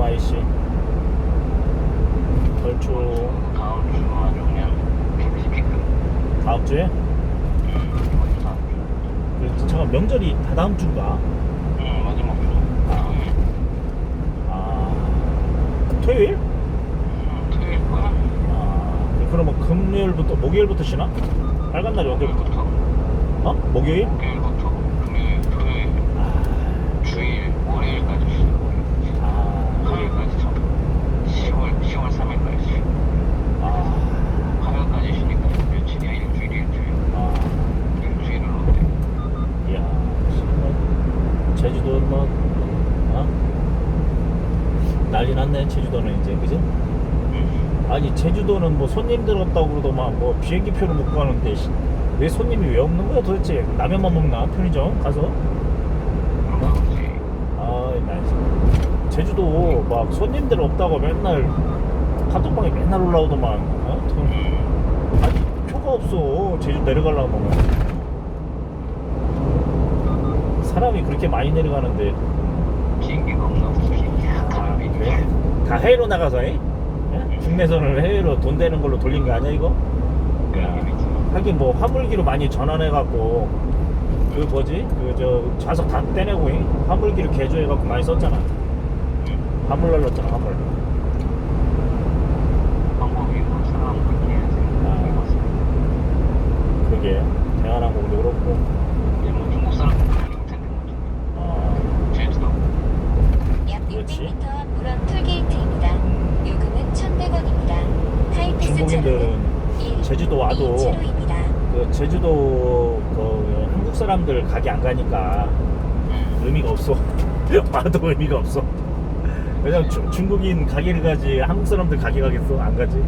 IC 벌초 다음 주 픽픽픽 다음 주에 이번 주 다음 그 잠깐 명절이 다 다음 주인가? 주 응, 마지막 주 토요일 아 토요일? 응, 토요일 거야 아 그러면 금요일부터 목요일부터 쉬나? 빨간 날이 언제부터? 어? 목요일? 목요일부터 금요일 토요일 아, 주일 월요일까지 쉬고 아, 화요일까지 참 10월 10월 3일까지 아, 화요일까지 쉬니까 며칠이야 일주일 일주일 아, 일주일을 어때 이야, 정말 제주도는 뭐, 어? 난리 났네, 제주도는 이제? 응. 아니, 제주도는 뭐 손님들 없다고 그러더만 뭐 비행기표를 못 씨, 왜 손님이 왜 없는 거야 도대체? 라면만 먹나? 편의점 가서? 아, 나 진짜. 제주도 막 손님들 없다고 맨날 카톡방에 맨날 올라오더만, 어? 아니 표가 없어 제주 내려가려면 사람이 그렇게 많이 내려가는데 비행기가 없나 보지 아, 그래? 다 해외로 나가서 해? 예? 국내선을 해외로 돈 되는 걸로 돌린 거 아니야 이거? 하긴 뭐 화물기로 많이 전환해갖고 그 뭐지 그 저 좌석 다 떼내고 이? 화물기로 개조해갖고 많이 썼잖아 화물 날렸잖아 화물 방법이 뭐 사람 그렇게 해야지. 그게 대한항공도 그렇고 일본 중국 사람들 많이 올 텐데 뭐. 어, 제주도 약 그렇지. 600m 앞 불원 톨게이트입니다. 요금은 1,100원입니다. 하이패스 중국인들은 제주도 와도 275입니다. 그 제주도 그 한국 사람들 가게 안 가니까 응. 의미가 없어. 봐도 의미가 없어. 왜냐면 주- 중국인 가게를 가지 한국 사람들 가게 가겠어? 안 가지.